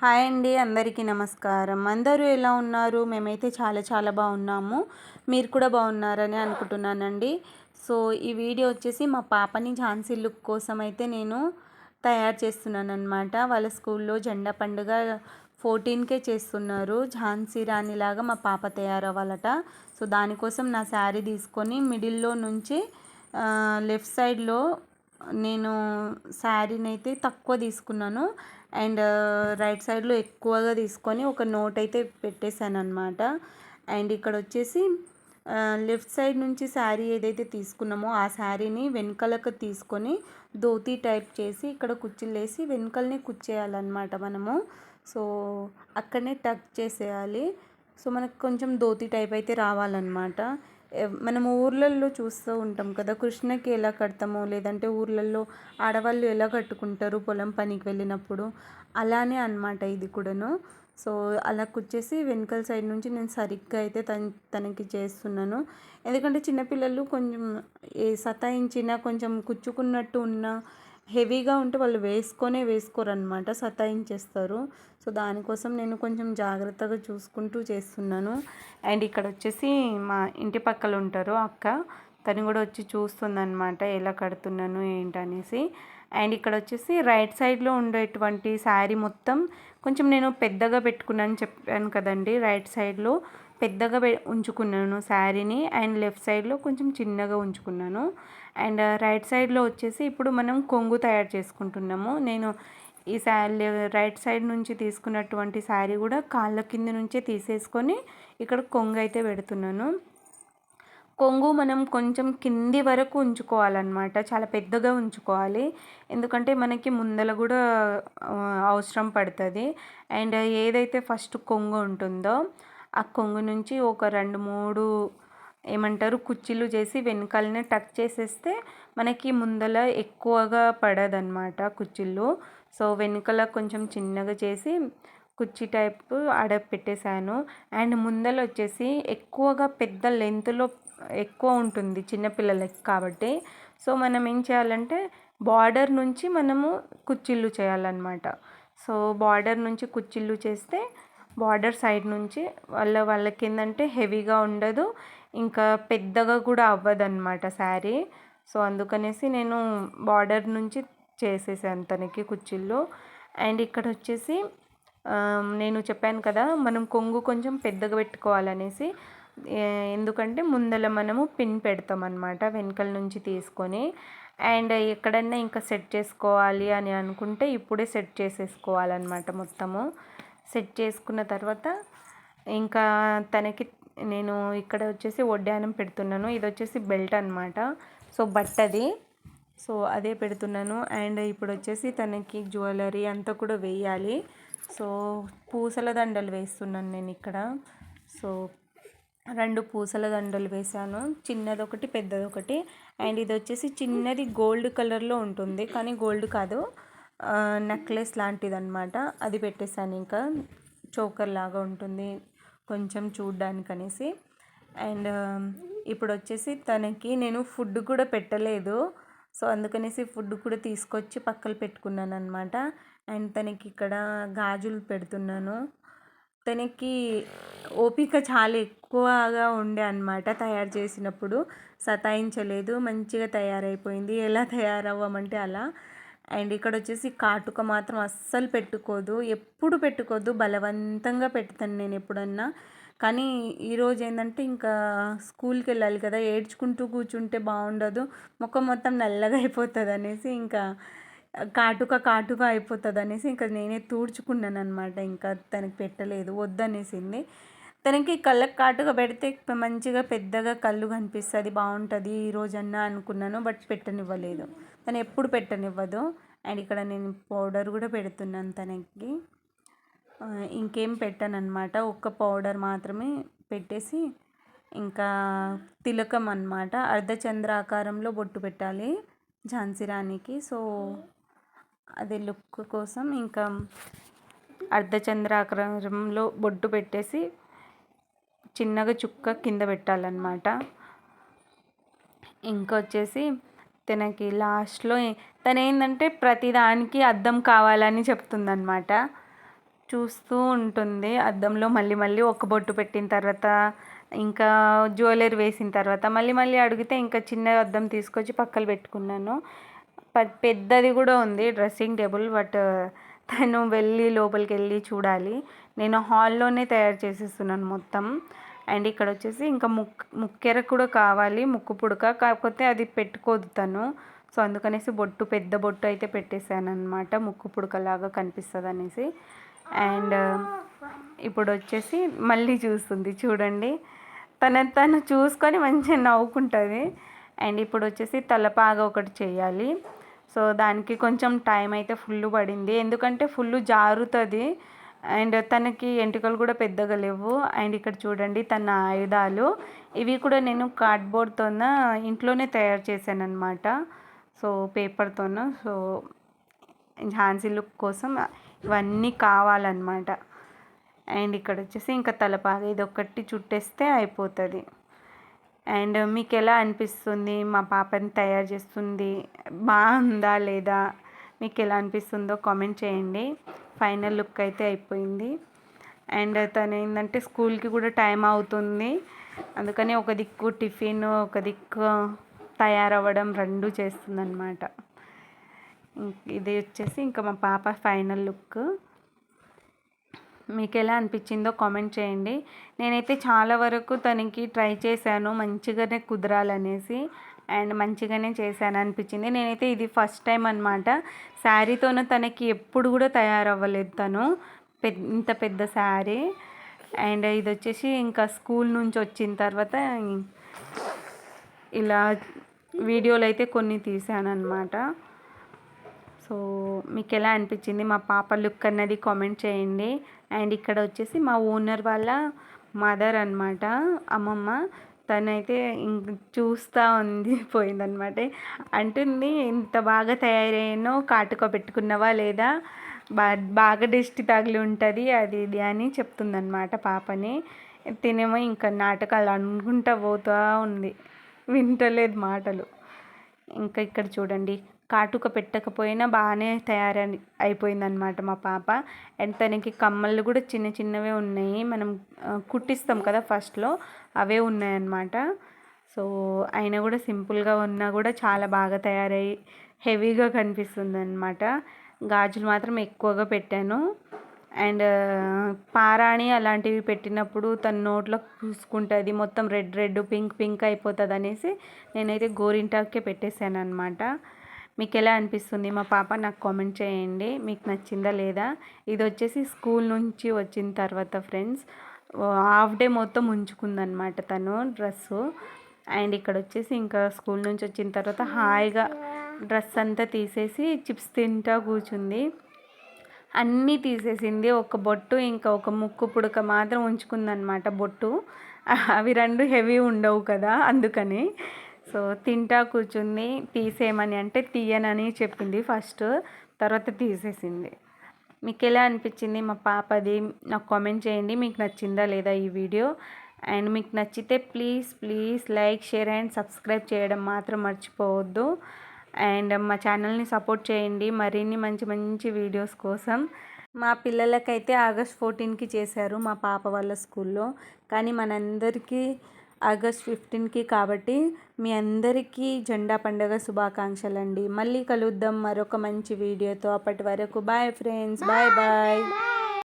Hi అండి అందరికీ నమస్కారం. అందరూ ఎలా ఉన్నారు? మేమైతే చాలా చాలా బాగున్నాము. మీరు కూడా బాగున్నారని అనుకుంటున్నానండి. సో ఈ వీడియో వచ్చేసి మా పాపని ఝాన్సీ లుక్ కోసం అయితే నేను తయారు చేస్తున్నాను అనమాట వాళ్ళ స్కూల్లో జెండా పండుగ ఫోర్టీన్కే చేస్తున్నారు. ఝాన్సీ రాణిలాగా మా పాప తయారవ్వాలట. సో దానికోసం నా శారీ తీసుకొని మిడిల్లో నుంచి లెఫ్ట్ సైడ్లో నేను శారీని అయితే తక్కువ తీసుకున్నాను. అండ్ రైట్ సైడ్లో ఎక్కువగా తీసుకొని ఒక నోట్ అయితే పెట్టేశాను అనమాట అండ్ ఇక్కడ వచ్చేసి లెఫ్ట్ సైడ్ నుంచి శారీ ఏదైతే తీసుకున్నామో ఆ శారీని వెనకలకు తీసుకొని ధోతి టైప్ చేసి ఇక్కడ కుర్చీలు వేసి వెనకల్ని కుచ్చేయాలన్నమాట మనము. సో అక్కడనే టక్ చేసేయాలి. సో మనకు కొంచెం ధోతి టైప్ అయితే రావాలన్నమాట. మనం ఊర్లల్లో చూస్తూ ఉంటాం కదా కృష్ణకి ఎలా కడతామో లేదంటే ఊర్లల్లో ఆడవాళ్ళు ఎలా కట్టుకుంటారు పొలం పనికి వెళ్ళినప్పుడు అలానే అనమాట ఇది కూడాను. సో అలా కుచ్చేసి వెనకాల సైడ్ నుంచి నేను సరిగ్గా అయితే తన తనకి చేస్తున్నాను. ఎందుకంటే చిన్నపిల్లలు కొంచెం ఏ సతాయించినా కొంచెం కుచ్చుకున్నట్టు ఉన్న హెవీగా ఉంటే వాళ్ళు వేసుకొనే వేసుకోరు అనమాట సతాయించేస్తారు. సో దానికోసం నేను కొంచెం జాగ్రత్తగా చూసుకుంటూ చేస్తున్నాను. అండ్ ఇక్కడ వచ్చేసి మా ఇంటి పక్కల ఉంటారు అక్క. తను కూడా వచ్చి చూస్తుందన్నమాట ఎలా కడుతున్నాను ఏంటనేసి. అండ్ ఇక్కడ వచ్చేసి రైట్ సైడ్లో ఉండేటువంటి శారీ మొత్తం కొంచెం నేను పెద్దగా పెట్టుకున్నాను చెప్పాను కదండి రైట్ సైడ్లో. పెద్దగా ఉంచుకున్నాను శారీని. అండ్ లెఫ్ట్ సైడ్లో కొంచెం చిన్నగా ఉంచుకున్నాను. అండ్ రైట్ సైడ్లో వచ్చేసి ఇప్పుడు మనం కొంగు తయారు చేసుకుంటున్నాము. నేను ఈ శారీ రైట్ సైడ్ నుంచి తీసుకున్నటువంటి శారీ కూడా కాళ్ళ కింద నుంచే తీసేసుకొని ఇక్కడ కొంగు అయితే పెడుతున్నాను. కొంగు మనం కొంచెం కింది వరకు ఉంచుకోవాలన్నమాట. చాలా పెద్దగా ఉంచుకోవాలి. ఎందుకంటే మనకి ముందల కూడా అవసరం పడుతుంది. అండ్ ఏదైతే ఫస్ట్ కొంగు ఉంటుందో ఆ కొంగు నుంచి ఒక రెండు మూడు ఏమంటారు కుచ్చిళ్ళు చేసి వెనకాలనే టక్ చేసేస్తే మనకి ముందల ఎక్కువగా పడదన్నమాట కుచ్చిళ్ళు. సో వెనుకల కొంచెం చిన్నగా చేసి కుర్చీ టైప్ ఆడ పెట్టేశాను. అండ్ ముందల వచ్చేసి ఎక్కువగా పెద్ద లెంత్లో ఎక్కువ ఉంటుంది చిన్నపిల్లలకి కాబట్టి. సో మనం ఏం చేయాలంటే బార్డర్ నుంచి మనము కుచ్చిళ్ళు చేయాలన్నమాట. సో బార్డర్ నుంచి కుచ్చిళ్ళు చేస్తే బార్డర్ సైడ్ నుంచి వాళ్ళ వాళ్ళకి ఏంటంటే హెవీగా ఉండదు ఇంకా పెద్దగా కూడా అవ్వదు అనమాట శారీ. సో అందుకనేసి నేను బార్డర్ నుంచి చేసేసాను తనకి కుర్చీల్లో అండ్ ఇక్కడ వచ్చేసి నేను చెప్పాను కదా మనం కొంగు కొంచెం పెద్దగా పెట్టుకోవాలనేసి ఎందుకంటే ముందల మనము పిన్ పెడతాం అనమాట వెనకల నుంచి తీసుకొని. అండ్ ఎక్కడన్నా ఇంకా సెట్ చేసుకోవాలి అని అనుకుంటే ఇప్పుడే సెట్ చేసేసుకోవాలన్నమాట మొత్తము. సెట్ చేసుకున్న తర్వాత ఇంకా తనకి నేను ఇక్కడ వచ్చేసి వడ్డానం పెడుతున్నాను. ఇది వచ్చేసి బెల్ట్ అనమాట సో బట్టది. సో అదే పెడుతున్నాను. అండ్ ఇప్పుడు వచ్చేసి తనకి జ్యువెలరీ అంతా కూడా వేయాలి. సో పూసల దండలు వేస్తున్నాను నేను ఇక్కడ. సో రెండు పూసల దండలు వేసాను చిన్నది ఒకటి పెద్దది ఒకటి. అండ్ ఇది వచ్చేసి చిన్నది గోల్డ్ కలర్లో ఉంటుంది. కానీ గోల్డ్ కాదు. నెక్లెస్ లాంటిది అనమాట అది పెట్టేశాను ఇంకా. చోకర్ లాగా ఉంటుంది. కొంచెం చూడ్డానికి అనేసి అండ్ ఇప్పుడు వచ్చేసి తనకి నేను ఫుడ్ కూడా పెట్టలేదు. సో అందుకనేసి ఫుడ్ కూడా తీసుకొచ్చి పక్కన పెట్టుకున్నాను అనమాట అండ్ తనకి ఇక్కడ గాజులు పెడుతున్నాను. తనకి ఓపిక చాలా ఎక్కువగా ఉండే అనమాట తయారు చేసినప్పుడు. సతాయించలేదు. మంచిగా తయారైపోయింది. ఎలా తయారవ్వమంటే అలా. అండ్ ఇక్కడ వచ్చేసి కాటుక మాత్రం అస్సలు పెట్టుకోదు. ఎప్పుడు పెట్టుకోదు. బలవంతంగా పెడతాను నేను ఎప్పుడన్నా. కానీ ఈరోజు ఏంటంటే ఇంకా స్కూల్కి వెళ్ళాలి కదా. ఏడ్చుకుంటూ కూర్చుంటే బాగుండదు. ముఖం మొత్తం నల్లగా అయిపోతుంది అనేసి ఇంకా కాటుక కాటుక అయిపోతుంది అనేసి ఇంకా నేనే తూడ్చుకున్నాను అనమాట ఇంకా తనకి పెట్టలేదు. వద్దనేసింది. తనకి కళ్ళకు కాటుగా పెడితే మంచిగా పెద్దగా కళ్ళు కనిపిస్తుంది బాగుంటుంది ఈ రోజన్నా అనుకున్నాను. బట్ పెట్టనివ్వలేదు. తను ఎప్పుడు పెట్టనివ్వదు. అండ్ ఇక్కడ నేను పౌడర్ కూడా పెడుతున్నాను తనకి. ఇంకేం పెట్టానమాట ఒక్క పౌడర్ మాత్రమే పెట్టేసి ఇంకా తిలకం అనమాట అర్ధచంద్రాకారంలో బొట్టు పెట్టాలి ఝాన్సీ రాణికి. సో అది లుక్ కోసం ఇంకా అర్ధచంద్రాకారంలో బొట్టు పెట్టేసి చిన్నగా చుక్క కింద పెట్టాలన్నమాట. ఇంకొచ్చేసి తనకి లాస్ట్లో తను ఏంటంటే ప్రతిదానికి అద్దం కావాలని చెప్తుందనమాట చూస్తూ ఉంటుంది. అద్దంలో మళ్ళీ మళ్ళీ ఒక బొట్టు పెట్టిన తర్వాత ఇంకా జ్యువెలరీ వేసిన తర్వాత మళ్ళీ మళ్ళీ అడిగితే ఇంకా చిన్న అద్దం తీసుకొచ్చి పక్కన పెట్టుకున్నాను. పెద్దది కూడా ఉంది డ్రెస్సింగ్ టేబుల్ బట్ తను వెళ్ళి లోపలికి వెళ్ళి చూడాలి. నేను హాల్లోనే తయారు చేసేస్తున్నాను మొత్తం. అండ్ ఇక్కడ వచ్చేసి ఇంకా ముక్ ముక్కెర కూడా కావాలి ముక్కు పుడక. కాకపోతే అది పెట్టుకోదు తను. సో అందుకనేసి బొట్టు పెద్ద బొట్టు అయితే పెట్టేశాను అనమాట ముక్కు పుడకలాగా కనిపిస్తుంది అనేసి అండ్ ఇప్పుడు వచ్చేసి మళ్ళీ చూస్తుంది చూడండి. తన తను చూసుకొని మంచిగా నవ్వుకుంటుంది. అండ్ ఇప్పుడు వచ్చేసి తలపాగా ఒకటి చేయాలి. సో దానికి కొంచెం టైం అయితే ఫుల్ పడింది. ఎందుకంటే ఫుల్ జారుతుంది. అండ్ తనకి ఎంటుకలు కూడా పెద్దగా లేవు. అండ్ ఇక్కడ చూడండి తన ఆయుధాలు. ఇవి కూడా నేను కార్డ్బోర్డ్తోన ఇంట్లోనే తయారు చేశాను అనమాట సో పేపర్తోన. సో ఝాన్సీ లుక్ కోసం ఇవన్నీ కావాలన్నమాట. అండ్ ఇక్కడ వచ్చేసి ఇంకా తలపాగ ఇది ఒకటి చుట్టేస్తే అయిపోతుంది. అండ్ మీకు ఎలా అనిపిస్తుంది? మా పాపని తయారు చేస్తుంది? బాగుందా లేదా? మీకు ఎలా అనిపిస్తుందో కామెంట్ చేయండి. ఫైనల్ లుక్ అయితే అయిపోయింది. అండ్ తను ఏంటంటే స్కూల్కి కూడా టైం అవుతుంది. అందుకని ఒక దిక్కు టిఫిన్ ఒక దిక్కు తయారవ్వడం రెండు చేస్తుందన్నమాట. ఇది వచ్చేసి ఇంకా మా పాప ఫైనల్ లుక్. మీకు ఎలా అనిపించిందో కామెంట్ చేయండి. నేనైతే చాలా వరకు తనకి ట్రై చేశాను మంచిగానే కుదరాలనేసి. అండ్ మంచిగానే చేశాను అనిపించింది నేనైతే ఇది ఫస్ట్ టైం అనమాట శారీతోనూ తనకి ఎప్పుడు కూడా తయారవ్వలేదు తను. పెద్ద ఇంత పెద్ద శారీ. అండ్ ఇది వచ్చేసి ఇంకా స్కూల్ నుంచి వచ్చిన తర్వాత ఇలా వీడియోలు అయితే కొన్ని తీశాను అనమాట సో మీకు ఎలా అనిపించింది? మా పాప లుక్ అన్నది కామెంట్ చేయండి. అండ్ ఇక్కడ వచ్చేసి మా ఓనర్ వాళ్ళ మదర్ అనమాట అమ్మమ్మ. తనైతే ఇంక చూస్తూ ఉంది పోయిందనమాట అంటుంది ఇంత బాగా తయారయ్యానో కాటుక పెట్టుకున్నవా లేదా? బా బాగా దిష్టి తగిలి ఉంటుంది అది ఇది అని చెప్తుందనమాట పాపని. తినేమో ఇంకా నాటకాలు అనుకుంటా పోతూ ఉంది. వింటలేదు మాటలు. ఇంకా ఇక్కడ చూడండి కాటుక పెట్టకపోయినా బాగానే తయారై అయిపోయిందనమాట మా పాప. అండ్ తనకి కమ్మలు కూడా చిన్న చిన్నవే ఉన్నాయి. మనం కుట్టిస్తాం కదా ఫస్ట్లో అవే ఉన్నాయన్నమాట. సో అయినా కూడా సింపుల్గా ఉన్నా కూడా చాలా బాగా తయారై హెవీగా కనిపిస్తుంది అనమాట గాజులు మాత్రం ఎక్కువగా పెట్టాను. అండ్ పారాణి అలాంటివి పెట్టినప్పుడు తన నోట్లో పూసుకుంటుంది మొత్తం రెడ్ రెడ్ పింక్ పింక్ అయిపోతుంది అనేసి నేనైతే గోరింటాకే పెట్టేశాను అనమాట మీకు ఎలా అనిపిస్తుంది? మా పాప నాకు కామెంట్ చేయండి. మీకు నచ్చిందా లేదా? ఇది వచ్చేసి స్కూల్ నుంచి వచ్చిన తర్వాత ఫ్రెండ్స్. హాఫ్ డే మొత్తం ఉంచుకుందనమాట తను డ్రెస్సు. అండ్ ఇక్కడ వచ్చేసి ఇంకా స్కూల్ నుంచి వచ్చిన తర్వాత హాయిగా డ్రెస్ అంతా తీసేసి చిప్స్ తింటా కూర్చుంది. అన్నీ తీసేసింది. ఒక బొట్టు ఇంకా ఒక ముక్కు పుడక మాత్రం ఉంచుకుందనమాట బొట్టు. అవి రెండు హెవీ ఉండవు కదా అందుకని. సో తింటా కూర్చుంది తీసేయమని అంటే తీయనని చెప్పింది ఫస్ట్ తర్వాత తీసేసింది. మీకు ఎలా అనిపించింది? మా పాపది నాకు కామెంట్ చేయండి మీకు నచ్చిందా లేదా ఈ వీడియో? అండ్ మీకు నచ్చితే please please like share and subscribe చేయడం మాత్రం మర్చిపోవద్దు. అండ్ మా ఛానల్ని సపోర్ట్ చేయండి మరిన్ని మంచి మంచి వీడియోస్ కోసం. మా పిల్లలకైతే ఆగస్ట్ ఫోర్టీన్కి చేశారు మా పాప వాళ్ళ స్కూల్లో. కానీ మనందరికీ ఆగస్ట్ ఫిఫ్టీన్కి కాబట్టి మీ అందరికీ జెండా పండుగ శుభాకాంక్షలు అండి మళ్ళీ కలుద్దాం మరొక మంచి వీడియోతో. అప్పటి వరకు బాయ్ ఫ్రెండ్స్. Bye bye.